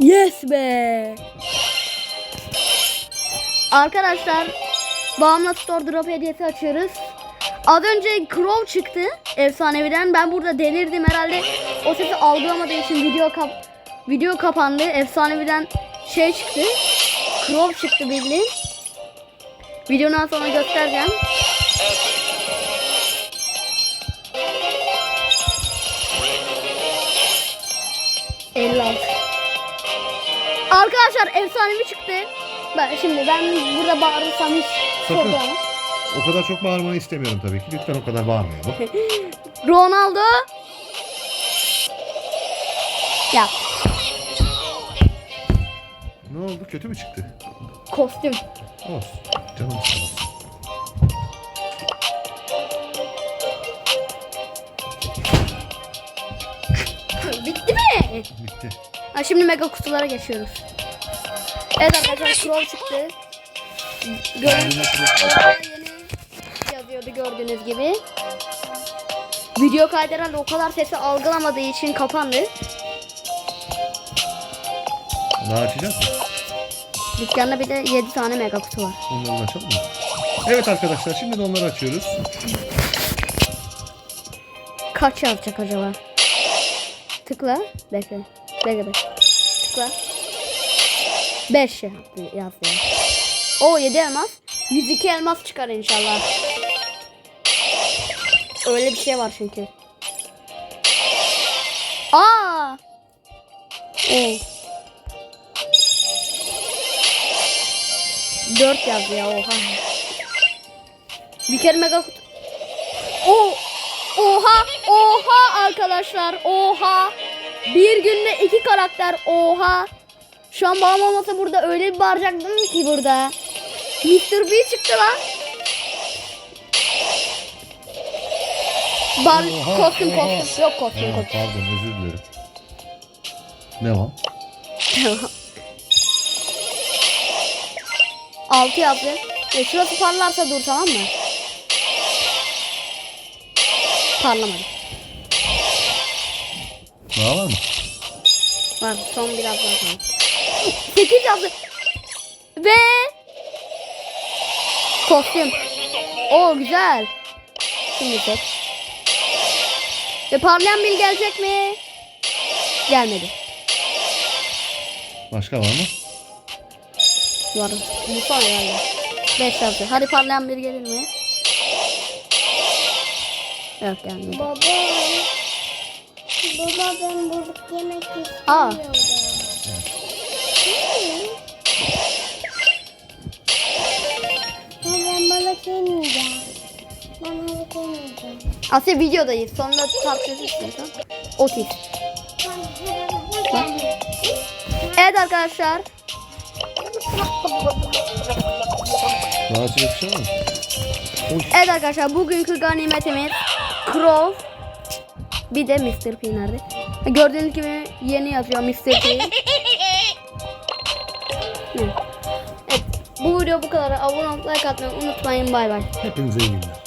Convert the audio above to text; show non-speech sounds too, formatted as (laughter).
Yes be. Arkadaşlar Bağımla Store Drop hediyesi açıyoruz. Az önce Crow çıktı efsaneviden. Ben burada delirdim herhalde. O sesi algılamadığı için video kap video kapandı. Efsaneviden şey çıktı. Crow çıktı bildiğin. Videonun sonra göstereceğim. Elli Arkadaşlar efsanevi çıktı. Ben şimdi ben burada bağırırsam hiç Sakın. sorgulamam. O kadar çok bağırmanı istemiyorum tabii ki. Lütfen o kadar bağırmayalım. (laughs) Ronaldo. Ya ne oldu? Kötü mü çıktı? kostüm. Olsun. Canım sağ olsun. Bitti mi? Bitti. Ha, şimdi mega kutulara geçiyoruz. Evet arkadaşlar Crow çıktı. Gördüğünüz yeni yazıyordu gördüğünüz gibi. Video kaydı herhalde o kadar sesi algılamadığı için kapandı. Daha açacağız mı? Dükkanda bir de 7 tane mega kutu var. Onları da açalım mı? Evet arkadaşlar şimdi de onları açıyoruz. Kaç yazacak acaba? Tıkla. Bekle. Bekle bekle. Tıkla. 5 yazdı. yazdı. O 7 elmas. 102 elmas çıkar inşallah. Öyle bir şey var çünkü. Aa! O. 4 yazdı ya oha. Bir kere mega kutu. O Oha! Oha arkadaşlar! Oha! Bir günde iki karakter. Oha! Şu an babam olmasa burada öyle bir bağıracaktım ki burada. Mr. B çıktı lan. Bar Oha, kostüm oha. kostüm. Yok kostüm Ha, kostüm. pardon özür dilerim. Devam. (laughs) Altı yaptı. E şurası parlarsa dur tamam mı? Parlamadı. Daha var mı? Var son biraz daha kaldı. 8 yaptı. Ve kostüm. O güzel. Şimdi seç. Ve parlayan bil gelecek mi? Gelmedi. Başka var mı? Var. Bu son geldi. 5 yaptı. Hadi parlayan bir gelir mi? Yok gelmedi. Baba. Baba ben balık yemek Aa. istemiyorum. Hı. Ama ben balık yemeyeceğim. Ben balık yemeyeceğim. Asya videodayız. Sonra tartışırız istiyorsan. Otis. Evet arkadaşlar. Daha bir şey? Oy. Evet arkadaşlar bugünkü ganimetimiz Crow bir de Mr. P nerede? Gördüğünüz gibi yeni yazıyor Mr. P. (laughs) Evet bu video bu kadar. Abone olmayı like atmayı unutmayın. Bay bay. Hepinize iyi günler.